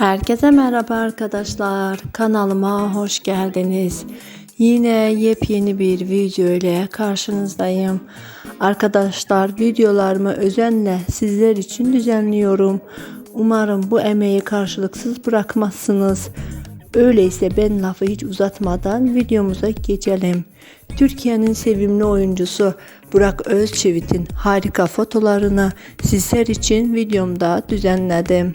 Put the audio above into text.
Herkese merhaba arkadaşlar. Kanalıma hoş geldiniz. Yine yepyeni bir video ile karşınızdayım. Arkadaşlar videolarımı özenle sizler için düzenliyorum. Umarım bu emeği karşılıksız bırakmazsınız. Öyleyse ben lafı hiç uzatmadan videomuza geçelim. Türkiye'nin sevimli oyuncusu Burak Özçivit'in harika fotolarını sizler için videomda düzenledim.